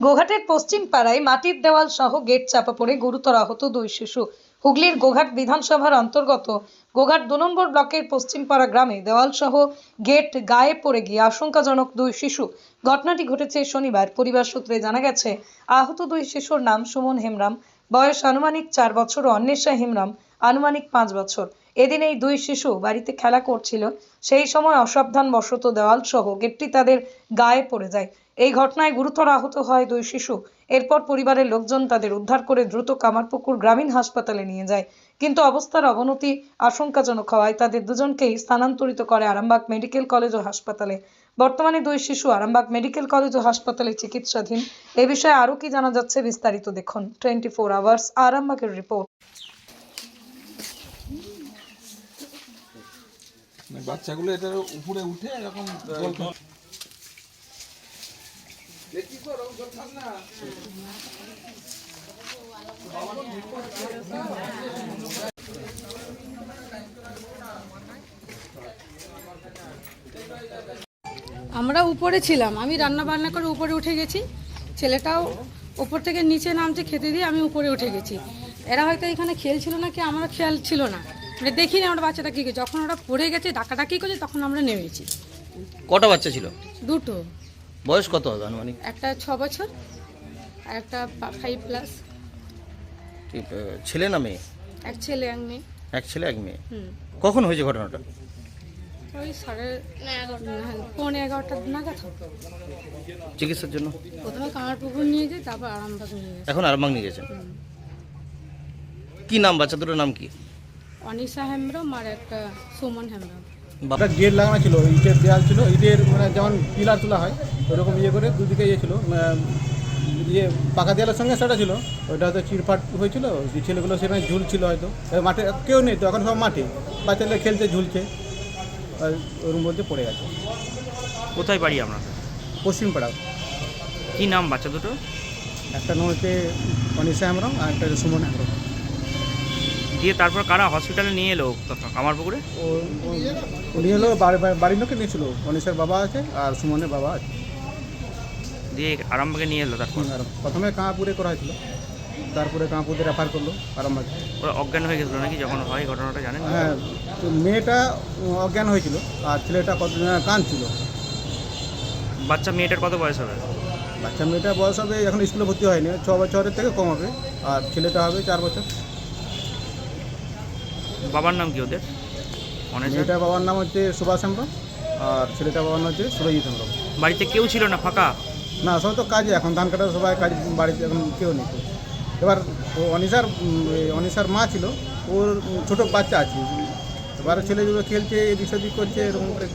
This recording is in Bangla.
গোঘাটের পশ্চিম পাড়ায় মাটির দেওয়াল সহ গেট চাপা পড়ে গুরুতর আহত দুই শিশু। হুগলির গোঘাট বিধানসভার অন্তর্গত গোঘাট দু নম্বর ব্লকের পশ্চিমপাড়া গ্রামে দেওয়াল সহ গেট গায়ে পড়ে গিয়ে আশঙ্কাজনক দুই শিশু। ঘটনাটি ঘটেছে শনিবার। পরিবার সূত্রে জানা গেছে, আহত দুই শিশুর নাম সুমন হেমরাম। বয়স আনুমানিক চার বছর ও অন্বেষা হেমরাম আনুমানিক পাঁচ বছর। এদিন এই দুই শিশু বাড়িতে খেলা করছিল। সেই সময় অসাবধান অসাবধানবশত দেওয়াল সহ গেটটি তাদের গায়ে পড়ে যায়। এই ঘটনায় গুরুতর আহত হয় দুই শিশু। এরপর পরিবারের লোকজন তাদের উদ্ধার করে দ্রুত কামারপুকুর গ্রামীণ হাসপাতালে নিয়ে যায়। কিন্তু অবস্থার অবনতি আশঙ্কাজনক হওয়ায় তাদের দুজনকেই স্থানান্তরিত করে আরামবাগ মেডিকেল কলেজ ও হাসপাতালে। বর্তমানে দুই শিশু আরামবাগ মেডিকেল কলেজ ও হাসপাতালে চিকিৎসাধীন। এ বিষয়ে আরও কি জানা যাচ্ছে বিস্তারিত দেখুন। টোয়েন্টি ফোর আওয়ার্স, আরামবাগের রিপোর্ট। মানে বাচ্চাগুলো এটার উপরে উঠে এরকম আমরা উপরে ছিলাম। আমি রান্না বান্না করে উপরে উঠে গেছি। ছেলেটাও উপর থেকে নিচে নামছে খেতে দিয়ে আমি উপরে উঠে গেছি। এরা হয়তো এখানে খেলছিল না কি আমরা খেয়াল ছিল না। মানে দেখিনি আমরা বাচ্চাটা কী করছে যখন ওরা পড়ে গেছে ডাকাডাকি করছে তখন আমরা নেমেছি। কটা বাচ্চা ছিল? দুটো। বয়স কত হবে আনুমানিক? একটা ছ বছর আর একটা ফাইভ প্লাস ঠিক, আহ, ছেলে না মেয়ে? এক ছেলে এক মেয়ে। এক ছেলে এক মেয়ে। হুম। কখন হয়েছে ঘটনাটা? ওই সাড়ে পৌনে এগারোটার নাগাদ হবে। চিকিৎসার জন্য? প্রথমে কামারপুকুর নিয়ে যাই তারপর আরামবাগ নিয়ে গেছে। এখন আরমাং নিয়ে গেছেন কি নাম বাচ্চা দুটোর নাম কি? অনিশা হেমব্রম আর একটা সুমন হেমব্রম। একটা গেট লাগানো ছিল ইটের দেওয়াল ছিল ইটের মানে যেমন পিলার তোলা হয় ওরকম ইয়ে করে দুদিকে ইয়ে ছিল ইয়ে পাকা দেওয়ালের সঙ্গে সেটা ছিল। ওইটা হয়তো চিরফাট হয়েছিল যে ছেলেগুলো সেখানে ঝুলছিল হয়তো। মাঠে কেউ নেই তো এখন সব মাঠে। বাচ্চাদের খেলতে ঝুলছে আর বলতে পড়ে গেছে। কোথায় বাড়ি আপনাদের পশ্চিম পাড়া কি নাম বাচ্চা দুটো একটা নাম হচ্ছে অনিশা হেমরম আর একটা হচ্ছে সুমন হেমরম দিয়ে তারপর কারা হসপিটালে নিয়ে এলো? কামারপুকুরে ও ও- উনি হলো বাড়ি- বাড়ি- বাড়ির লোকে নিয়েছিল অনিশার বাবা আছে আর সুমনের বাবা আছে। দিয়ে আরামবাগে নিয়ে এলো তারপর? প্রথমে কাঁপুরে করা হয়েছিল। তারপরে কাঁপুরে রেফার করল আরামবাগ। ওরা অজ্ঞান হয়ে গেছিল নাকি? যখন হয় ঘটনাটা জানেন? হ্যাঁ তো মেয়েটা অজ্ঞান হয়েছিল আর ছেলেটা কত কাঁদছিল। বাচ্চা মেয়েটার কত বয়স হবে? বাচ্চা মেয়েটা বয়স হবে এখন স্কুলে ভর্তি হয়নি। ছ বছরের থেকে কম হবে। আর ছেলেটা হবে চার বছর। বাবার নাম কি ওদের? মেয়েটা বাবার নাম হচ্ছে সুভাষ হেমব্রম আর ছেলেটার বাবার নাম হচ্ছে সুরজিৎ হেমব্রম। বাড়িতে কেউ ছিল না ফাঁকা? না সবাই তো কাজে এখন ধান কাটার সবাই কাজ বাড়িতে এখন কেউ নেই। এবার ও অনিসার অনিসার মা ছিল ওর ছোটো বাচ্চা আছে। এবার ছেলেগুলো খেলছে এদিক সেদিক করছে এরকম করে।